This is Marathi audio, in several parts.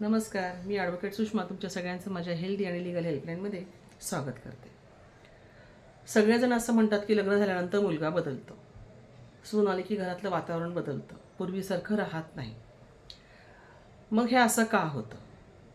नमस्कार मी ॲडव्होकेट सुषमा तुमच्या सगळ्यांचं माझ्या हेल्दी आणि लिगल हेल्पलाईनमध्ये स्वागत करते. सगळेजण असं म्हणतात की लग्न झाल्यानंतर मुलगा बदलतो. सून आली की घरातलं वातावरण बदलतं. पूर्वीसारखं राहत नाही. मग हे असं का होतं?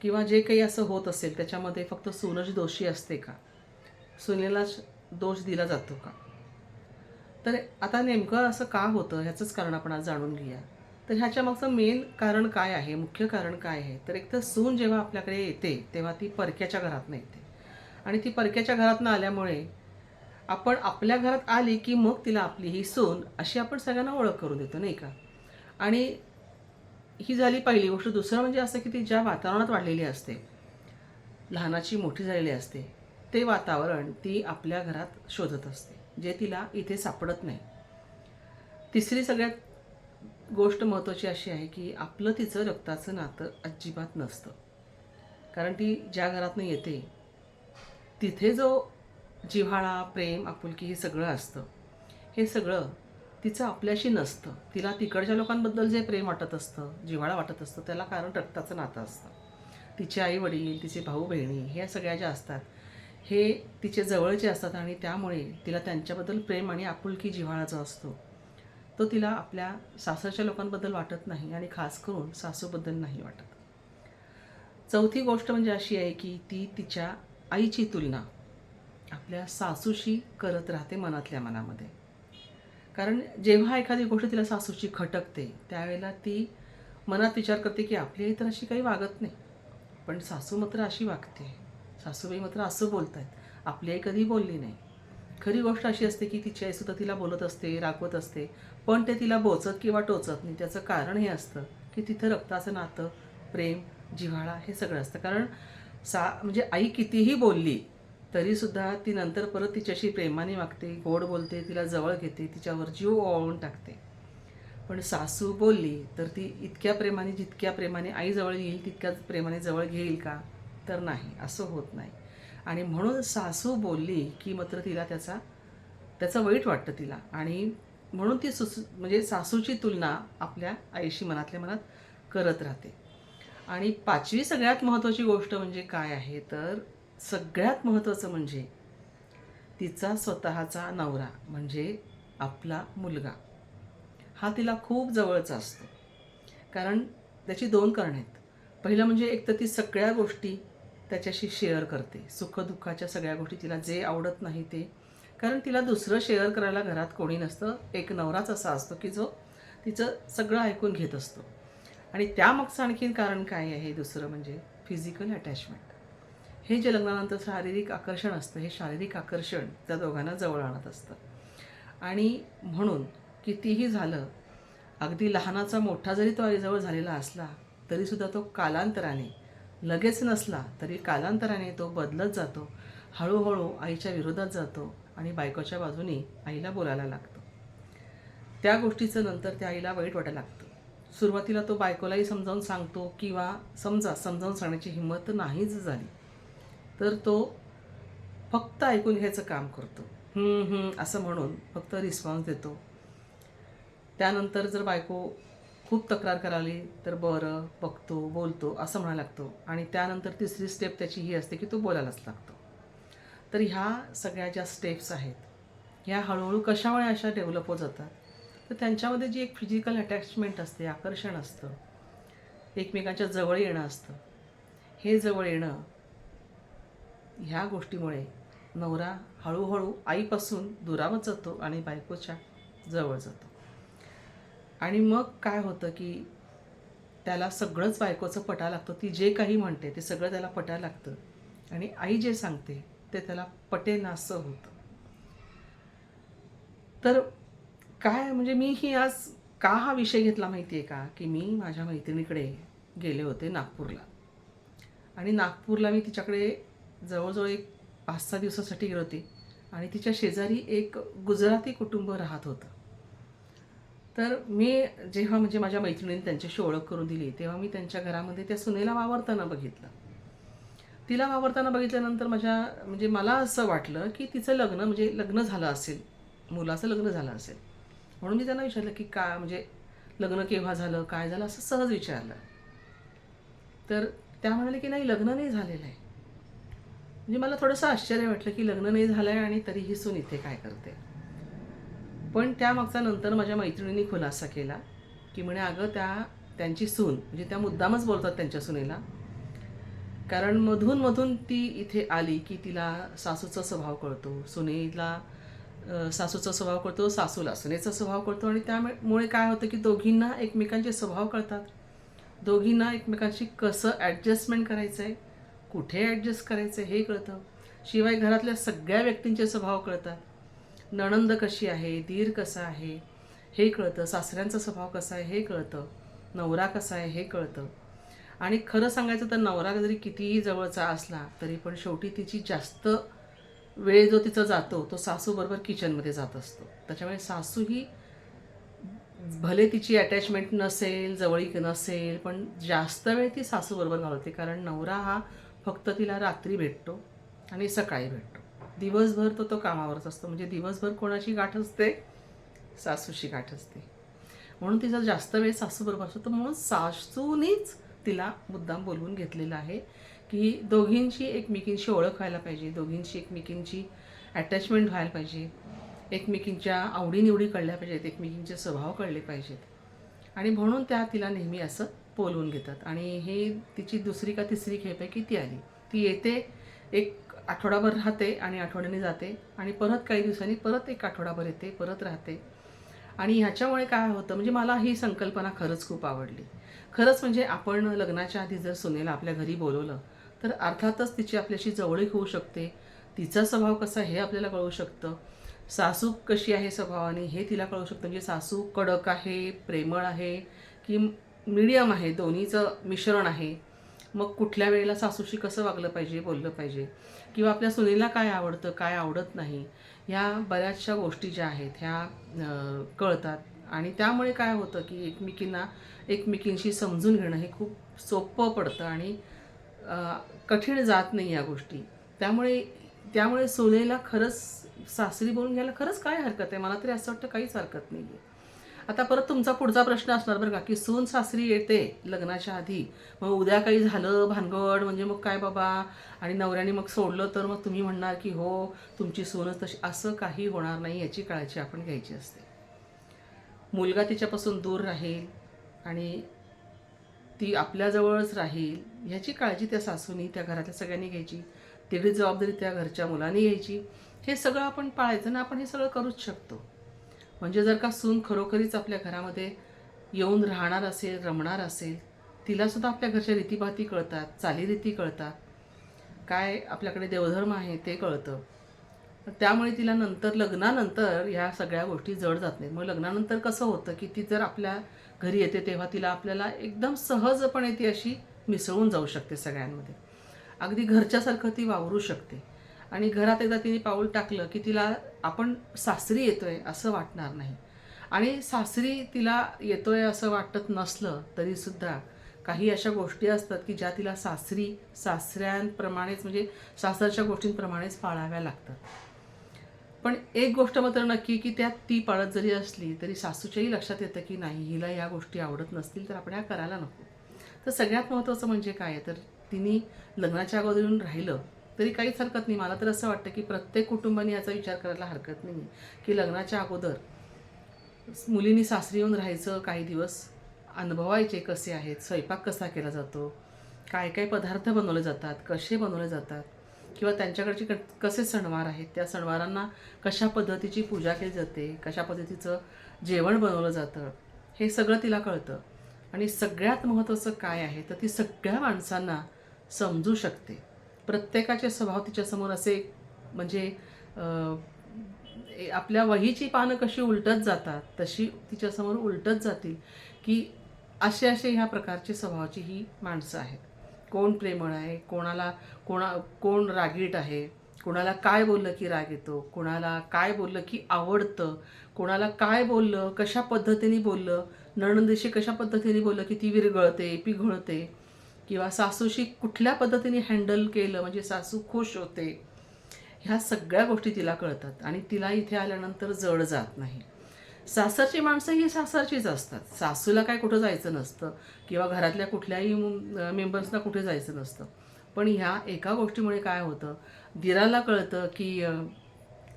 किंवा जे काही असं होत असेल त्याच्यामध्ये फक्त सूनच दोषी असते का? सुनेलाच दोष दिला जातो का? तर आता नेमकं असं का होतं? ह्याचंच कारण आपण आज जाणून घेऊया. तर ह्याच्या मागचं मेन कारण काय आहे? मुख्य कारण काय आहे? तर एक तर सून जेव्हा आपल्याकडे येते तेव्हा ती परक्याच्या घरातनं येते. आणि ती परक्याच्या घरातनं आल्यामुळे आपण आपल्या घरात आली की मग तिला आपली ही सून अशी आपण सगळ्यांना ओळख करून देतो नाही का? आणि ही झाली पहिली गोष्ट. दुसरं म्हणजे असं की ती ज्या वातावरणात वाढलेली असते लहानाची मोठी झालेली असते ते वातावरण ती आपल्या घरात शोधत असते जे तिला इथे सापडत नाही. तिसरी सगळ्यात गोष्ट महत्त्वाची अशी आहे की आपलं तिचं रक्ताचं नातं अजिबात नसतं. कारण ती ज्या घरातनं येते तिथे जो जिव्हाळा प्रेम आपुलकी हे सगळं असतं. हे सगळं तिचं आपल्याशी नसतं. तिला तिकडच्या लोकांबद्दल जे प्रेम वाटत असतं जिव्हाळा वाटत असतं त्याला कारण रक्ताचं नातं असतं. तिचे आई वडील तिचे भाऊ बहिणी ह्या सगळ्या ज्या असतात हे तिचे जवळचे असतात आणि त्यामुळे तिला त्यांच्याबद्दल प्रेम आणि आपुलकी जिव्हाळा जो असतो. तो तिला आपल्या सासरच्या लोकांबद्दल वाटत नाही आणि खास करून सासूबद्दल नाही वाटत. चौथी गोष्ट म्हणजे अशी आहे की ती तिच्या आईची तुलना आपल्या सासूशी करत राहते मनातल्या मनामध्ये. कारण जेव्हा एखादी गोष्ट तिला सासूची खटकते त्यावेळेला ती मनात विचार करते की आपली आई तर अशी काही वागत नाही. पण सासू मात्र अशी वागते. सासूबाई मात्र असं बोलत आहेत आपली आई कधी बोलली नाही. खरी गोष्ट अशी असते की तिची आई सुद्धा तिला बोलत असते रागवत असते पण ते तिला बोचत किंवा टोचत नाही. त्याचं कारण हे असतं की तिथं रक्ताचं नातं प्रेम जिव्हाळा हे सगळं असतं. कारण सा म्हणजे आई कितीही बोलली तरीसुद्धा ती नंतर परत तिच्याशी प्रेमाने वागते गोड बोलते तिला जवळ घेते तिच्यावर जीव ओवाळून टाकते. पण सासू बोलली तर ती इतक्या प्रेमाने जितक्या प्रेमाने आई जवळ येईल तितक्याच प्रेमाने जवळ घेईल का? तर नाही असं होत नाही. आणि म्हणून सासू बोलली की मात्र तिला त्याचा त्याचं वाईट वाटतं तिला. आणि म्हणून ती सुस म्हणजे सासूची तुलना आपल्या आईशी मनातल्या मनात करत राहते. आणि पाचवी सगळ्यात महत्त्वाची गोष्ट म्हणजे काय आहे? तर सगळ्यात महत्त्वाचं म्हणजे तिचा स्वतःचा नवरा म्हणजे आपला मुलगा. हा तिला खूप जवळचा असतो. कारण त्याची दोन कारणं आहेत. पहिलं म्हणजे एक तर ती सगळ्या गोष्टी त्याच्याशी शेअर करते. सुखदुःखाच्या सगळ्या गोष्टी तिला जे आवडत नाही ते. कारण तिला दुसरं शेअर करायला घरात कोणी नसतं. एक नवराच असा असतो की जो तिचं सगळं ऐकून घेत असतो. आणि त्यामागचं आणखीन कारण काय आहे दुसरं म्हणजे फिजिकल अटॅचमेंट हे जे लग्नानंतर शारीरिक आकर्षण असतं हे शारीरिक आकर्षण त्या दोघांना जवळ आणत असतं. आणि म्हणून कितीही झालं अगदी लहानाचा मोठा जरी तो आईजवळ झालेला असला तरीसुद्धा तो कालांतराने लगेच नसला तरी कालांतराने तो बदलत जातो. हळूहळू आईच्या विरोधात जातो आणि बायकोच्या बाजूने आईला बोलायला लागतो. त्या गोष्टीचं नंतर त्या आईला वाईट वाटायला लागतं. सुरुवातीला तो बायकोलाही समजावून सांगतो किंवा समजा समजावून सांगण्याची हिंमत नाहीच झाली. तर तो फक्त ऐकून घ्यायचं काम करतो. असं म्हणून फक्त रिस्पॉन्स देतो. त्यानंतर जर बायको खूप तक्रार कराली तर बरं बघतो बोलतो असं म्हणायला लागतो. आणि त्यानंतर तिसरी स्टेप त्याची ही असते की तो बोलायलाच लागतो. तर ह्या सगळ्या ज्या स्टेप्स आहेत ह्या हळूहळू कशामुळे अशा डेव्हलप होत जातात? तर त्यांच्यामध्ये जी एक फिजिकल अटॅचमेंट असते आकर्षण असतं एकमेकांच्या जवळ येणं असतं हे जवळ येणं ह्या गोष्टीमुळे नवरा हळूहळू आईपासून दुरावत जातो आणि बायकोच्या जवळ जातो. आणि मग काय होतं की त्याला सगळंच बायकोचं पटा लागतं. ती जे काही म्हणते ते सगळं त्याला पटा लागतं. आणि आई जे सांगते ते त्याला पटेनासं होतं. तर काय म्हणजे मी ही आज का हा विषय घेतला माहिती आहे का? की मी माझ्या मैत्रिणीकडे गेले होते नागपूरला. आणि नागपूरला मी तिच्याकडे जवळजवळ एक पाच सहा दिवसासाठी गेले होते. आणि तिच्या शेजारी एक गुजराती कुटुंब राहत होतं. तर मी जेव्हा म्हणजे माझ्या मैत्रिणीने त्यांच्याशी ओळख करून दिली तेव्हा मी त्यांच्या घरामध्ये त्या सुनेला वावरताना बघितलं. तिला वावरताना बघितल्यानंतर माझ्या म्हणजे मला असं वाटलं की तिचं लग्न म्हणजे लग्न झालं असेल मुलाचं लग्न झालं असेल. म्हणून मी त्यांना विचारलं की का म्हणजे लग्न केव्हा झालं काय झालं असं सहज विचारलं. तर त्या म्हणाले की नाही लग्न नाही झालेलं आहे. म्हणजे मला थोडंसं आश्चर्य वाटलं की लग्न नाही झालं आहे आणि तरीही सून इथे काय करते. पण त्यामागचा नंतर माझ्या मैत्रिणींनी खुलासा केला की म्हणे अगं त्या त्यांची सून म्हणजे त्या मुद्दामच बोलतात त्यांच्या सुनेला. कारण मधून मधून ती इथे आली की तिला सासूचा स्वभाव कळतो. सुनेला सासूचा स्वभाव कळतो सासूला सुनेचा स्वभाव कळतो. आणि त्यामुळे काय होतं की दोघींना एकमेकांचे स्वभाव कळतात. दोघींना एकमेकांशी कसं ॲडजस्टमेंट करायचं आहे कुठे ॲडजस्ट करायचं आहे हे कळतं. शिवाय घरातल्या सगळ्या व्यक्तींचे स्वभाव कळतात. नणंद कशी आहे धीर कसा आहे हे कळतं. सासऱ्यांचा स्वभाव कसा आहे हे कळतं. नवरा कसा आहे हे कळतं. आणि खरं सांगायचं तर नवरा जरी कितीही जवळचा असला तरी पण शेवटी तिची जास्त वेळ जो तिचा जातो तो सासूबरोबर किचनमध्ये जात असतो. त्याच्यामुळे सासू ही भले तिची अटॅचमेंट नसेल जवळीक नसेल पण जास्त वेळ ती सासूबरोबर घालवते. कारण नवरा हा फक्त तिला रात्री भेटतो आणि सकाळी भेटतो. दिवसभर तो तो कामावरच असतो. म्हणजे दिवसभर कोणाची गाठ असते? सासूशी गाठ असते. म्हणून तिचा जास्त वेळ सासूबरोबर असतो. तर म्हणून सासूनीच तिला मुद्दाम बोलवून घेतलेलं आहे की दोघींची एकमेकींशी ओळख व्हायला पाहिजे. दोघींची एकमेकींची अटॅचमेंट व्हायला पाहिजे. एकमेकींच्या आवडीनिवडी कळल्या पाहिजेत. एकमेकींचे स्वभाव कळले पाहिजेत. आणि म्हणून त्या तिला नेहमी असं बोलवून घेतात. आणि हे तिची दुसरी का तिसरी खेप आहे की ती आली. ती येते एक आठवडाभर राहते आणि आठवड्याने जाते आणि परत काही दिवसांनी परत एक आठवडाभर येते परत राहते. आणि ह्याच्यामुळे काय होतं म्हणजे मला ही संकल्पना खरंच खूप आवडली. खरंच म्हणजे आपण लग्नाच्या आधी जर सुनेला आपल्या घरी बोलवलं तर अर्थातच तिची आपल्याशी जवळीक होऊ शकते. तिचा स्वभाव कसा हे आपल्याला कळू शकतं. सासू कशी आहे स्वभावाने हे तिला कळू शकतं. म्हणजे सासू कडक आहे प्रेमळ आहे की मीडियम आहे दोन्हीचं मिश्रण आहे. मग कुठल्या वेळेला सासूशी कसं वागलं पाहिजे बोललं पाहिजे? किंवा आपल्या सुनेला काय आवडतं काय आवडत नाही? ह्या बऱ्याचशा गोष्टी ज्या आहेत ह्या कळतात. आणि त्यामुळे काय होतं की एकमेकींना एकमेकींशी समजून घेणं हे खूप सोपं पडतं आणि कठीण जात नाही या गोष्टी. त्यामुळे त्यामुळे सुनेला खरंच सासरी बोलून घ्यायला खरंच काय हरकत आहे? मला तरी असं वाटतं काहीच हरकत नाही आहे आता परत तुमचा पुढचा प्रश्न असणार बरं का की सून सासरी येते लग्नाच्या आधी. मग उद्या काही झालं भानगड म्हणजे मग काय बाबा? आणि नवऱ्याने मग सोडलं तर मग तुम्ही म्हणणार की हो तुमची सूनच तशी असं काही होणार नाही याची काळजी आपण घ्यायची असते. मुलगा तिच्यापासून दूर राहील आणि ती आपल्याजवळच राहील ह्याची काळजी त्या सासूनी त्या घरातल्या सगळ्यांनी घ्यायची. तेवढी जबाबदारी त्या घरच्या मुलांनी घ्यायची. हे सगळं आपण पाळायचं ना आपण हे सगळं करूच शकतो. म्हणजे जर का सून खरोखरीच आपल्या घरामध्ये येऊन राहणार असेल रमणार असेल तिलासुद्धा आपल्या घरच्या रीतीभाती कळतात चालीरीती कळतात. काय आपल्याकडे देवधर्म आहे ते कळतं. त्यामुळे तिला नंतर लग्नानंतर ह्या सगळ्या गोष्टी जड जात नाहीत. मग लग्नानंतर कसं होतं की ती जर आपल्या घरी येते तेव्हा तिला आपल्याला एकदम सहजपणे ती अशी मिसळून जाऊ शकते सगळ्यांमध्ये. अगदी घरच्यासारखं ती वावरू शकते. आणि घरात एकदा तिने पाऊल टाकलं की तिला आपण सासरी येतोय असं वाटणार नाही. आणि सासरी तिला येतोय असं वाटत नसलं तरीसुद्धा काही अशा गोष्टी असतात की ज्या तिला सासरी सासऱ्यांप्रमाणेच म्हणजे सासरच्या गोष्टींप्रमाणेच पाळाव्या लागतात. पण एक गोष्ट मात्र नक्की की त्यात ती पाळत जरी असली तरी सासूच्याही लक्षात येतं की नाही हिला या गोष्टी आवडत नसतील तर आपण ह्या करायला नको. तर सगळ्यात महत्त्वाचं म्हणजे काय? तर तिने लग्नाच्या अगोदरून राहिलं तरी काहीच हरकत नाही. मला तर असं वाटतं की प्रत्येक कुटुंबाने याचा विचार करायला हरकत नाही की लग्नाच्या अगोदर मुलींनी सासरी येऊन राहायचं काही दिवस अनुभवायचे कसे आहेत स्वयंपाक कसा केला जातो काय काय पदार्थ बनवले जातात कसे बनवले जातात किंवा त्यांच्याकडचे क कसे सणवार आहेत त्या सणवारांना कशा पद्धतीची पूजा केली जाते कशा पद्धतीचं जेवण बनवलं जातं हे सगळं तिला कळतं. आणि सगळ्यात महत्त्वाचं काय आहे तर ती सगळ्या माणसांना समजू शकते. प्रत्येकाचे स्वभाव तिच्यासमोर असे म्हणजे ए- आपल्या वहीची पानं कशी उलटत जातात तशी तिच्यासमोर उलटत जातील की असे असे ह्या प्रकारचे स्वभावाची ही माणसं आहेत. कोण प्रेमळ आहे कोणाला कोणा कोण रागीट आहे कोणाला काय बोललं की राग येतो कोणाला काय बोललं की आवडतं कोणाला काय बोललं कशा पद्धतीने बोललं नणंदेशी कशा पद्धतीने बोललं की ती विरगळते पिघळते किंवा सासूशी कुठल्या पद्धतीने हँडल केलं म्हणजे सासू खुश होते ह्या सगळ्या गोष्टी तिला कळतात आणि तिला इथे आल्यानंतर जड जात नाही. सासरची माणसं ही सासरचीच असतात. सासूला काय कुठं जायचं नसतं किंवा घरातल्या कुठल्याही मेंबर्सना कुठे जायचं नसतं. पण ह्या एका गोष्टीमुळे काय होतं दिराला कळतं की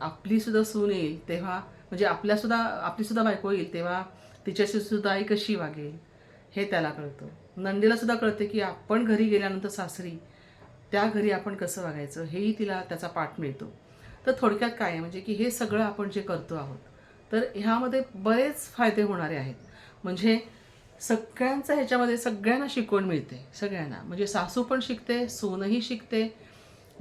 आपलीसुद्धा सून येईल तेव्हा म्हणजे आपल्यासुद्धा आपलीसुद्धा बायको येईल तेव्हा तिच्याशी सुद्धा आई कशी वागेल हे त्याला कळतं. नंदीला सुद्धा कळते की आपण घरी गेल्यानंतर सासरी त्या घरी आपण कसं वागायचं? हेही तिला त्याचा पाठ मिळतो. तर थोडक्यात काय आहे? म्हणजे की हे सगळं आपण जे करतो आहोत तर ह्यामध्ये बरेच फायदे होणारे आहेत. म्हणजे सगळ्यांचा ह्याच्यामध्ये सगळ्यांना शिकवण मिळते सगळ्यांना. म्हणजे सासू पण शिकते सोनंही शिकते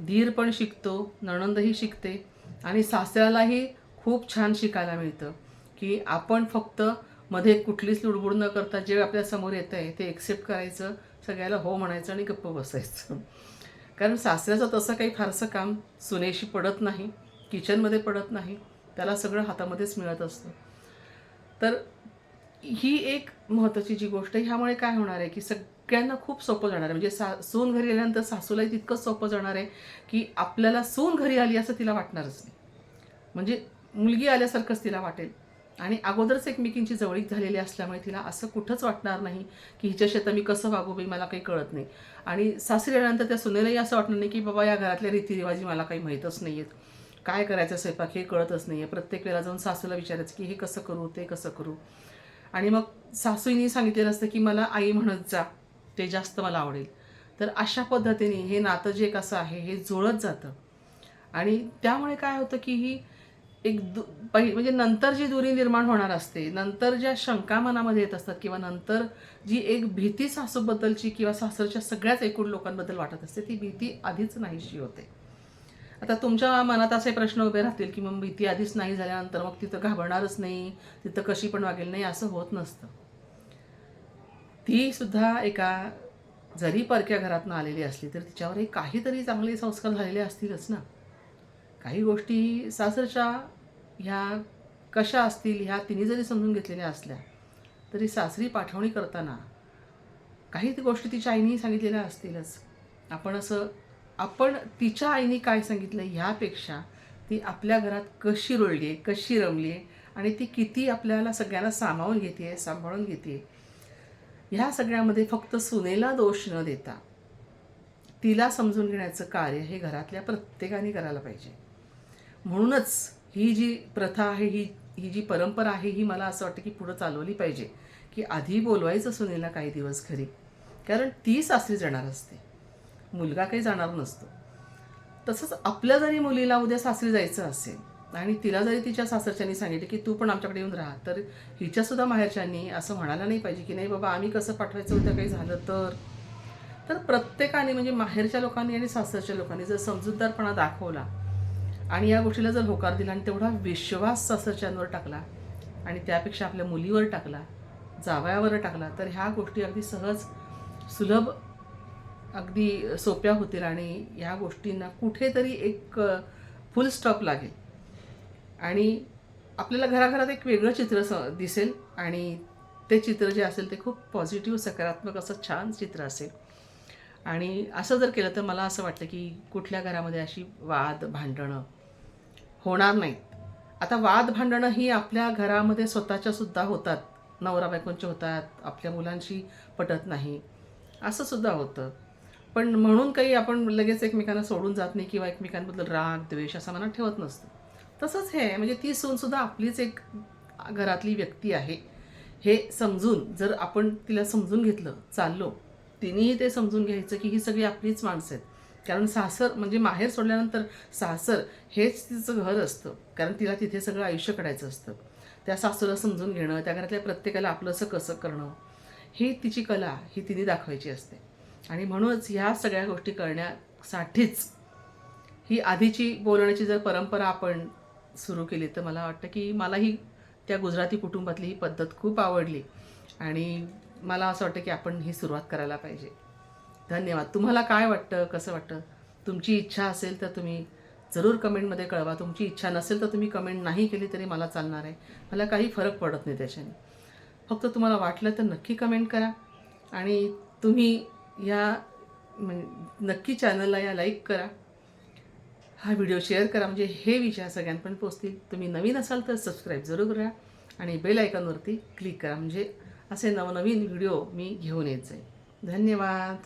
धीर पण शिकतो नणंदही शिकते. आणि सासऱ्यालाही खूप छान शिकायला मिळतं की आपण फक्त मध्ये कुठलीच लुडबुड न करता जे आपल्यासमोर येतं आहे ते एक्सेप्ट करायचं सगळ्याला हो म्हणायचं आणि गप्प बसायचं. कारण सासऱ्याचं तसं काही फारसं काम सुनेशी पडत नाही किचनमध्ये पडत नाही त्याला सगळं हातामध्येच मिळत असतं. तर ही एक महत्त्वाची जी गोष्ट ह्यामुळे काय होणार आहे की सगळ्यांना खूप सोपं जाणार आहे. म्हणजे सा सून घरी आल्यानंतर सासूलाही तितकंच सोपं जाणार आहे की आपल्याला सून घरी आली असं तिला वाटणारच नाही. म्हणजे मुलगी आल्यासारखंच तिला वाटेल. आणि अगोदरच एकमेकींची जवळीक झालेली असल्यामुळे तिला असं कुठंच वाटणार नाही की हिच्याशी आता मी कसं वागू बाई मला काही कळत नाही. आणि सासरी आल्यानंतर त्या सुनेलाही असं वाटणार नाही की बाबा या घरातल्या रीतिरिवाजी मला काही माहीतच नाही आहेत काय करायचं स्वयंपाक हे कळतच नाही आहे प्रत्येक वेळेला जाऊन सासूला विचारायचं की हे कसं करू ते कसं करू. आणि मग सासूईने सांगितलेलं असतं की मला आई म्हणत जा ते जास्त मला आवडेल. तर अशा पद्धतीने हे नातं जे कसं आहे हे जुळत जातं. आणि त्यामुळे काय होतं की ही एक दु पहि म्हणजे नंतर जी दुरी निर्माण होणार असते नंतर ज्या शंका मनामध्ये येत असतात किंवा नंतर जी एक भीती सासूबद्दलची किंवा सासरच्या सगळ्याच एकूण लोकांबद्दल वाटत असते ती भीती आधीच नाहीशी होते. आता तुमच्या मनात असे प्रश्न उभे राहतील की मग भीती आधीच नाही झाल्यानंतर मग तिथं घाबरणारच नाही तिथं कशी पण वागेल नाही असं होत नसतं. ती सुद्धा एका जरी परक्या घरातनं आलेली असली तर तिच्यावरही काहीतरी चांगले संस्कार झालेले असतीलच ना. काही गोष्टी सासरच्या ह्या कशा असतील ह्या तिने जरी समजून घेतलेल्या असल्या तरी सासरी पाठवणी करताना काही गोष्टी तिच्या आईनेही सांगितलेल्या असतीलच. आपण असं आपण तिच्या आईने काय सांगितलं ह्यापेक्षा ती आपल्या घरात कशी रुळली आहे कशी रमली आहे आणि ती किती आपल्याला सगळ्यांना सामावून घेते आहे सांभाळून घेते ह्या सगळ्यामध्ये फक्त सुनेला दोष न देता तिला समजून घेण्याचं कार्य हे घरातल्या प्रत्येकाने करायला पाहिजे. म्हणूनच ही जी प्रथा आहे ही ही जी परंपरा आहे ही मला असं वाटतं की पुढं चालवली पाहिजे. की आधी बोलवायचं सुनेला काही दिवस घरी. कारण ती सासरी जाणार असते. मुलगा काही जाणार नसतो. तसंच आपल्या जरी मुलीला उद्या सासरी जायचं असेल आणि तिला जरी तिच्या सासरच्यांनी सांगितलं की तू पण आमच्याकडे येऊन राहा तर हिच्यासुद्धा माहेरच्यांनी असं म्हणायला नाही पाहिजे की नाही बाबा आम्ही कसं पाठवायचं उद्या काही झालं तर? तर प्रत्येकाने म्हणजे माहेरच्या लोकांनी आणि सासरच्या लोकांनी जर समजूतदारपणा दाखवला आणि या गोष्टीला जर होकार दिला आणि तेवढा विश्वास सासरच्यांवर टाकला आणि त्यापेक्षा आपल्या मुलीवर टाकला जावयावर टाकला तर ह्या गोष्टी अगदी सहज सुलभ अगदी सोप्या होतील आणि ह्या गोष्टींना कुठेतरी एक फुल स्टॉप लागेल. आणि आपल्याला घराघरात एक वेगळं चित्र स दिसेल आणि ते चित्र जे असेल ते खूप पॉझिटिव्ह सकारात्मक असं छान चित्र असेल. आणि असं जर केलं तर मला असं वाटतं की कुठल्या घरामध्ये अशी वाद भांडणं होणार नाहीत. आता वाद भांडणं ही आपल्या घरामध्ये स्वतःच्या सुद्धा होतात. नवरा बायकोंचे होतात आपल्या मुलांशी पटत नाही. असं सुद्धा होतं. पण म्हणून काही आपण लगेच एकमेकांना सोडून जात नाही किंवा एकमेकांबद्दल राग द्वेष असा मनात ठेवत नसतं. तसंच हे आहे म्हणजे ती सूनसुद्धा आपलीच एक घरातली व्यक्ती आहे. हे समजून जर आपण तिला समजून घेतलं चाललो तिनेही ते समजून घ्यायचं की ही सगळी आपलीच माणसं आहेत. कारण सासर म्हणजे माहेर सोडल्यानंतर सासर हेच तिचं घर असतं. कारण तिला तिथे सगळं आयुष्य काढायचं असतं. त्या सासूला समजून घेणं त्या घरातल्या प्रत्येकाला आपलंसं कसं करणं ही तिची कला ही तिने दाखवायची असते. आणि म्हणूनच ह्या सगळ्या गोष्टी करण्यासाठीच ही आधीची बोलण्याची जर परंपरा आपण सुरू केली तर मला वाटतं की मलाही त्या गुजराती कुटुंबातली ही पद्धत खूप आवडली. आणि मला असं वाटतं की आपण ही सुरुवात करायला पाहिजे. धन्यवाद. तुम्हाला काय वाटतं? कसं वाटतं? तुमची इच्छा असेल तर तुम्ही जरूर कमेंटमध्ये कळवा. तुमची इच्छा नसेल तर तुम्ही कमेंट नाही केली तरी मला चालणार आहे. मला काही फरक पडत नाही त्याच्याने. फक्त तुम्हाला वाटलं तर नक्की कमेंट करा. आणि तुम्ही या नक्की चॅनलला या लाईक करा. हा व्हिडिओ शेअर करा. म्हणजे हे विचार सगळ्यांपर्यंत पोचतील तुम्ही नवीन असाल तर सबस्क्राईब जरूर करा. आणि बेल आयकॉनवरती क्लिक करा. म्हणजे असे नवनवीन व्हिडिओ मी घेऊन यायचे धन्यवाद.